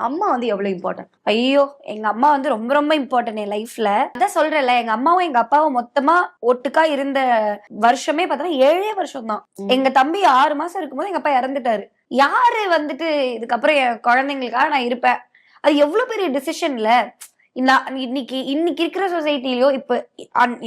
அம்மா வந்து எவ்வளவு இம்பார்ட்டன்ட் ஐயோ எங்க அம்மா வந்து ரொம்ப ரொம்ப இம்பார்ட்டன்ட் என் லைஃப்ல அதான் சொல்றேன்ல எங்க அம்மாவும் எங்க அப்பாவும் மொத்தமா ஒட்டுக்கா இருந்த வருஷமே பார்த்தோன்னா ஏழே வருஷம் தான். எங்க தம்பி ஆறு மாசம் இருக்கும்போது எங்க அப்பா இறந்துட்டாரு. யாரு வந்துட்டு இதுக்கப்புறம் என் குழந்தைங்களுக்காக நான் இருப்பேன்? அது எவ்வளவு பெரிய டிசிஷன்ல இன்னைக்கு இன்னைக்கு இருக்கிற சொசைட்டிலயோ இப்ப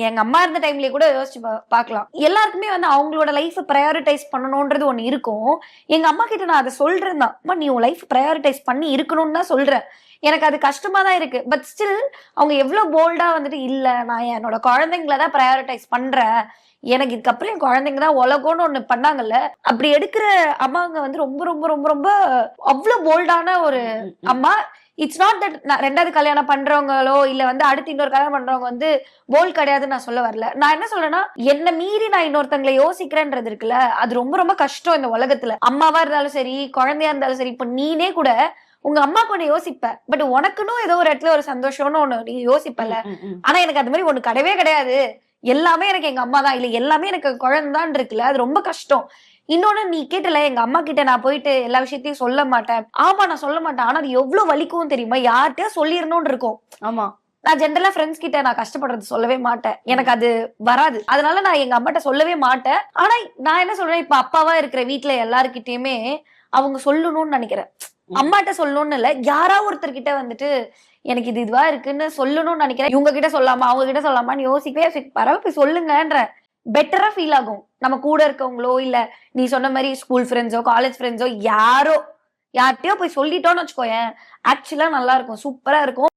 எங்க அம்மா இருந்த டைம்லயே கூட யோசிச்சு பார்க்கலாம் எல்லாருக்குமே வந்து அவங்களோட லைஃப் ப்ரையாரிட்டைஸ் பண்ணணும்ன்றது ஒண்ணு இருக்கும். எங்க அம்மா கிட்ட நான் அதை சொல்றேன் தான். அம்மா நீ உன் லைஃப் ப்ரையாரிட்டைஸ் பண்ணி இருக்கணும்னு தான் சொல்றேன். எனக்கு அது கஷ்டமா தான் இருக்கு. பட் ஸ்டில் அவங்க எவ்வளவு போல்டா வந்துட்டு இல்ல நான் என்னோட குழந்தைங்கள தான் ப்ரையாரிட்டைஸ் பண்றேன். எனக்கு இதுக்கப்புறம் என் குழந்தைங்க தான் உலகம்னு ஒண்ணு பண்ணாங்கல்ல? அப்படி எடுக்கிற அம்மாங்க வந்து ரொம்ப ரொம்ப ரொம்ப ரொம்ப அவ்வளவு போல்டான ஒரு அம்மா. இட்ஸ் நாட் தட் ரெண்டாவது கல்யாணம் பண்றவங்களோ இல்ல வந்து அடுத்து இன்னொரு கல்யாணம் பண்றவங்க வந்து போல் கிடையாதுன்னு நான் சொல்ல வரல. நான் என்ன சொல்றேன்னா என்ன மீறி நான் இன்னொருத்தங்களை யோசிக்கிறேன்றது இருக்குல்ல அது ரொம்ப ரொம்ப கஷ்டம் இந்த உலகத்துல. அம்மாவா இருந்தாலும் சரி குழந்தையா இருந்தாலும் சரி இப்ப நீனே கூட உங்க அம்மாக்கு ஒண்ணு யோசிப்ப. பட் உனக்குன்னு ஏதோ ஒரு இடத்துல ஒரு சந்தோஷம்னு ஒண்ணு நீ யோசிப்பல. ஆனா எனக்கு அந்த மாதிரி ஒண்ணு கிடையவே கிடையாது. எல்லாமே எனக்கு எங்க அம்மா தான் இல்ல எல்லாமே எனக்கு குழந்தைதான் இருக்குல்ல அது ரொம்ப கஷ்டம். இன்னொன்னு நீ கேட்டல எங்க அம்மா கிட்ட நான் போயிட்டு எல்லா விஷயத்தையும் சொல்ல மாட்டேன். ஆமா நான் சொல்ல மாட்டேன். ஆனா அது எவ்வளவு வலிக்கும் தெரியுமா? யார்கிட்டயா சொல்லிடணும்னு இருக்கும். ஆமா. நான் ஜென்ரலா ஃப்ரெண்ட்ஸ் கிட்ட நான் கஷ்டப்படுறது சொல்லவே மாட்டேன். எனக்கு அது வராது. அதனால நான் எங்க அம்மாட்ட சொல்லவே மாட்டேன். ஆனா நான் என்ன சொல்றேன்? இப்ப அப்பாவா இருக்கிற வீட்ல எல்லாருக்கிட்டயுமே அவங்க சொல்லணும்னு நினைக்கிறேன். அம்மாட்ட சொல்லணும்னு இல்ல யாரா ஒருத்தர் கிட்ட வந்துட்டு எனக்கு இது இதுவா இருக்குன்னு சொல்லணும்னு நினைக்கிறேன். இவங்க கிட்ட சொல்லாமா அவங்க கிட்ட சொல்லாமான்னு யோசிக்கவே யோசி- பரவாயில்ல போய் சொல்லுங்கன்ற பெட்டரா ஃபீல் ஆகும். நம்ம கூட இருக்கவங்களோ இல்ல நீ சொன்ன மாதிரி ஸ்கூல் ஃப்ரெண்ட்ஸோ காலேஜ் ஃப்ரெண்ட்ஸோ யாரோ யார்கிட்டயோ போய் சொல்லிட்டோம்னு வச்சுக்கோயேன் ஆக்சுவலா நல்லா இருக்கும் சூப்பரா இருக்கும்.